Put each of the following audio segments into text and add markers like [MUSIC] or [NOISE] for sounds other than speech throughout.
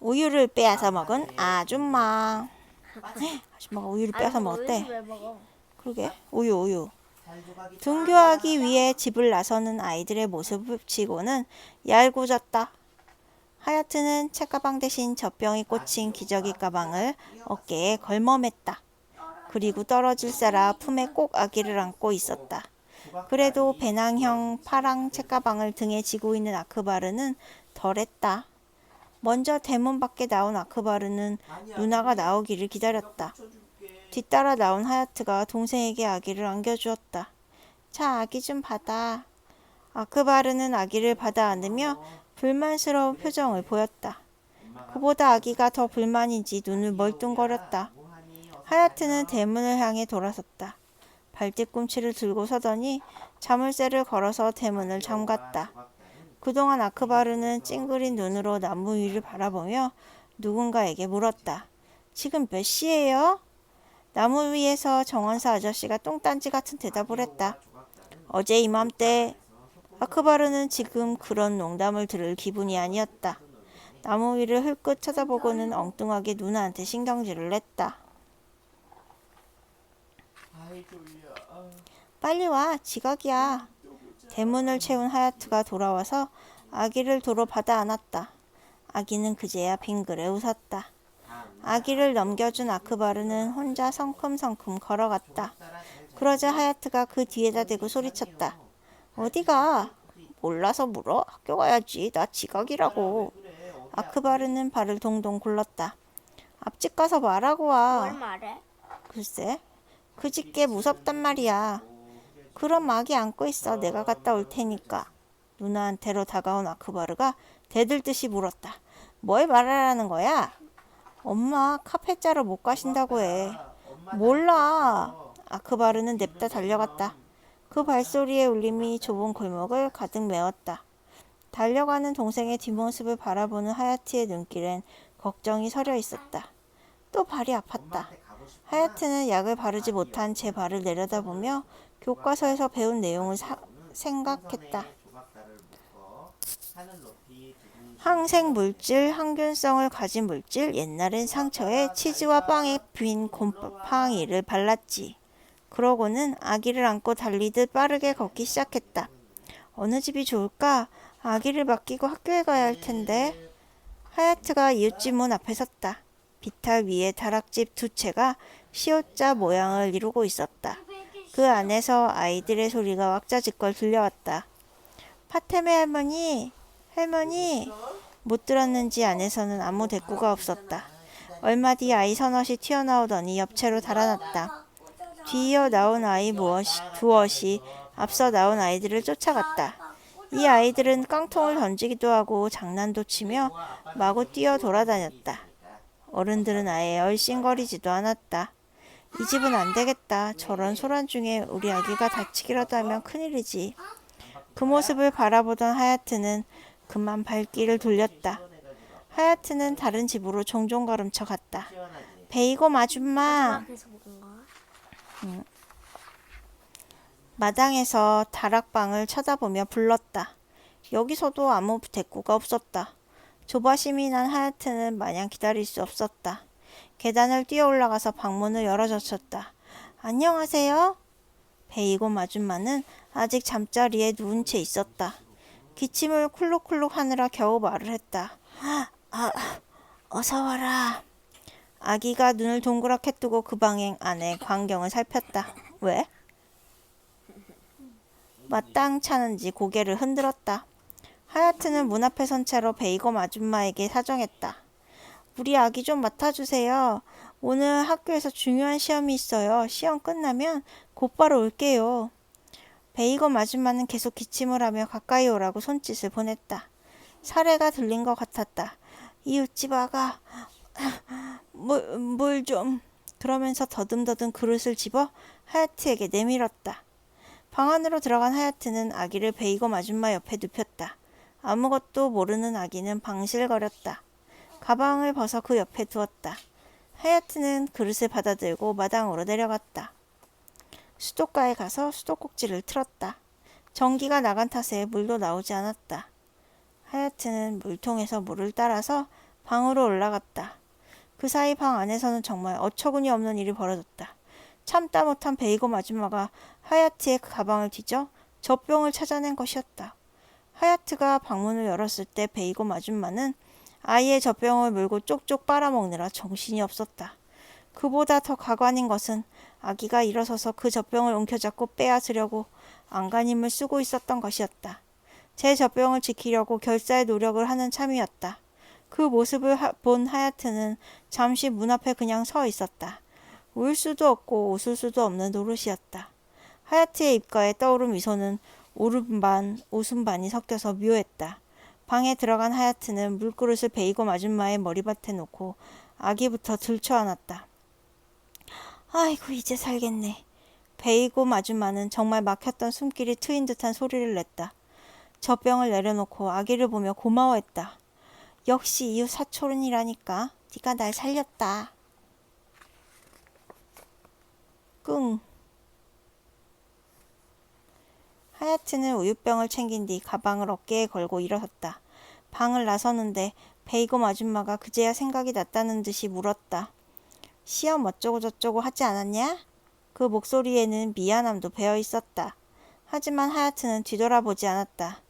우유를 빼앗아 먹은 아줌마. 아줌마가 우유를 빼앗아 먹었대. 우유를 왜 먹어? 그러게 우유 우유. 등교하기 위해 집을 나서는 아이들의 모습을 치고는 얄궂었다. 하야트는 책가방 대신 젖병이 꽂힌 기저귀 가방을 어깨에 걸머맸다. 그리고 떨어질세라 품에 꼭 아기를 안고 있었다. 그래도 배낭형 파랑 책가방을 등에 지고 있는 아크바르는 덜했다. 먼저 대문 밖에 나온 아크바르는 누나가 나오기를 기다렸다. 뒤따라 나온 하야트가 동생에게 아기를 안겨주었다. 자, 아기 좀 받아. 아크바르는 아기를 받아 안으며 불만스러운 표정을 보였다. 그보다 아기가 더 불만인지 눈을 멀뚱거렸다. 하야트는 대문을 향해 돌아섰다. 발뒤꿈치를 들고 서더니 자물쇠를 걸어서 대문을 잠갔다. 그동안 아크바르는 찡그린 눈으로 나무 위를 바라보며 누군가에게 물었다. 지금 몇 시예요? 나무 위에서 정원사 아저씨가 똥딴지 같은 대답을 했다. 어제 이맘때 아크바르는 지금 그런 농담을 들을 기분이 아니었다. 나무 위를 흘끗 쳐다보고는 엉뚱하게 누나한테 신경질을 냈다. 빨리 와, 지각이야. 대문을 채운 하야트가 돌아와서 아기를 도로 받아 안았다. 아기는 그제야 빙그레 웃었다. 아기를 넘겨준 아크바르는 혼자 성큼성큼 걸어갔다. 그러자 하야트가 그 뒤에다 대고 소리쳤다. 어디가? 몰라서 물어? 학교 가야지. 나 지각이라고. 아크바르는 발을 동동 굴렀다. 앞집 가서 말하고 뭘 와. 말해? 글쎄, 그 집게 무섭단 말이야. 그럼 아기 안고 있어. 내가 갔다 올 테니까. 누나한테로 다가온 아크바르가 대들듯이 물었다. 뭘 말하라는 거야? 엄마 카페 자러 못 가신다고 해. 몰라. 아크바르는 냅다 달려갔다. 그 발소리의 울림이 좁은 골목을 가득 메웠다. 달려가는 동생의 뒷모습을 바라보는 하야트의 눈길엔 걱정이 서려 있었다. 또 발이 아팠다. 하야트는 약을 바르지 못한 제 발을 내려다보며 교과서에서 배운 내용을 사- 생각했다. 항생 물질, 항균성을 가진 물질, 옛날엔 상처에 치즈와 빵에 빈 곰팡이를 발랐지. 그러고는 아기를 안고 달리듯 빠르게 걷기 시작했다. 어느 집이 좋을까? 아기를 맡기고 학교에 가야 할 텐데. 하야트가 이웃집 문 앞에 섰다. 비탈 위에 다락집 두 채가 시옷자 모양을 이루고 있었다. 그 안에서 아이들의 소리가 왁자지껄 들려왔다. 파테메 할머니, 할머니. 못 들었는지 안에서는 아무 대꾸가 없었다. 얼마 뒤 아이 서넛이 튀어나오더니 옆채로 달아났다. 뒤이어 나온 아이 무엇이, 두엇이 앞서 나온 아이들을 쫓아갔다. 이 아이들은 깡통을 던지기도 하고 장난도 치며 마구 뛰어 돌아다녔다. 어른들은 아예 얼씬거리지도 않았다. 이 집은 안 되겠다. 저런 소란 중에 우리 아기가 다치기라도 하면 큰일이지. 그 모습을 바라보던 하야트는 그만 발길을 돌렸다. 하야트는 다른 집으로 종종 걸음쳐 갔다. 베이곰 아줌마? 마당에서 다락방을 쳐다보며 불렀다. 여기서도 아무 대꾸가 없었다. 조바심이 난 하야트는 마냥 기다릴 수 없었다. 계단을 뛰어 올라가서 방문을 열어젖혔다. 안녕하세요. 베이곰 아줌마는 아직 잠자리에 누운 채 있었다. 기침을 쿨룩쿨룩 하느라 겨우 말을 했다. 아, 어서 와라. 아기가 눈을 동그랗게 뜨고 그 방행 안에 광경을 살폈다. 왜? 마땅 차는지 고개를 흔들었다. 하야트는 문 앞에 선 채로 베이검 아줌마에게 사정했다. 우리 아기 좀 맡아주세요. 오늘 학교에서 중요한 시험이 있어요. 시험 끝나면 곧바로 올게요. 베이검 아줌마는 계속 기침을 하며 가까이 오라고 손짓을 보냈다. 사례가 들린 것 같았다. 이웃집 아가, [LAUGHS] 물, 물 좀. 그러면서 더듬더듬 그릇을 집어 하야트에게 내밀었다. 방 안으로 들어간 하야트는 아기를 베이검 아줌마 옆에 눕혔다. 아무것도 모르는 아기는 방실거렸다. 가방을 벗어 그 옆에 두었다. 하야트는 그릇을 받아들고 마당으로 내려갔다. 수도가에 가서 수도꼭지를 틀었다. 전기가 나간 탓에 물도 나오지 않았다. 하야트는 물통에서 물을 따라서 방으로 올라갔다. 그 사이 방 안에서는 정말 어처구니 없는 일이 벌어졌다. 참다 못한 베이검 아줌마가 하야트의 가방을 뒤져 젖병을 찾아낸 것이었다. 하야트가 방문을 열었을 때 베이검 아줌마는 아이의 젖병을 물고 쪽쪽 빨아먹느라 정신이 없었다. 그보다 더 가관인 것은 아기가 일어서서 그 젖병을 움켜잡고 빼앗으려고 안간힘을 쓰고 있었던 것이었다. 제 젖병을 지키려고 결사의 노력을 하는 참이었다. 그 모습을 하- 본 하야트는 잠시 문 앞에 그냥 서 있었다. 울 수도 없고 웃을 수도 없는 노릇이었다. 하야트의 입가에 떠오른 미소는 울음 반, 웃음 반이 섞여서 묘했다. 방에 들어간 하야트는 물그릇을 베이검 아줌마의 머리밭에 놓고 아기부터 들쳐 안았다. 아이고 이제 살겠네. 베이곰 아줌마는 정말 막혔던 숨길이 트인 듯한 소리를 냈다. 젖병을 내려놓고 아기를 보며 고마워했다. 역시 이웃 사촌이라니까. 네가 날 살렸다. 끙. 하야트는 우유병을 챙긴 뒤 가방을 어깨에 걸고 일어섰다. 방을 나서는데 베이검 아줌마가 그제야 생각이 났다는 듯이 물었다. 시험 어쩌고 저쩌고 하지 않았냐? 그 목소리에는 미안함도 배어 있었다. 하지만 하야트는 뒤돌아보지 않았다.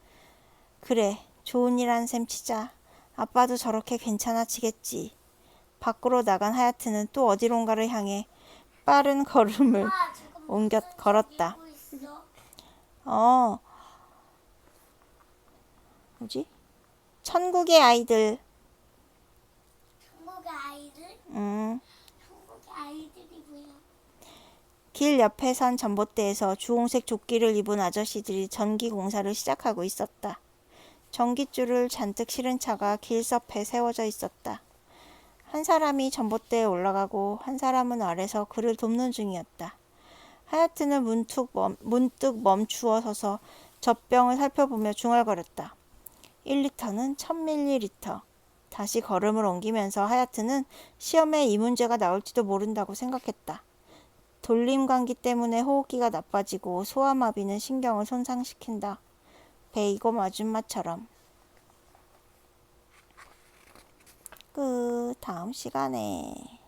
그래, 좋은 일 한 셈 치자. 아빠도 저렇게 괜찮아지겠지. 밖으로 나간 하야트는 또 어디론가를 향해 빠른 걸음을 아. 옮겨 걸었다. 어, 뭐지? 천국의 아이들. 천국의 아이들? 음. 천국의 아이들이 뭐야? 길 옆에 선 전봇대에서 주홍색 조끼를 입은 아저씨들이 전기 공사를 시작하고 있었다. 전기줄을 잔뜩 실은 차가 길섭에 세워져 있었다. 한 사람이 전봇대에 올라가고 한 사람은 아래서 그를 돕는 중이었다. 하야트는 문득, 멈, 문득 멈추어 서서 젖병을 살펴보며 중얼거렸다. 1리터는 1000ml. 다시 걸음을 옮기면서 하야트는 시험에 이 문제가 나올지도 모른다고 생각했다. 돌림 감기 때문에 호흡기가 나빠지고 소아마비는 신경을 손상시킨다. 베이곰 아줌마처럼. 끝. 다음 시간에.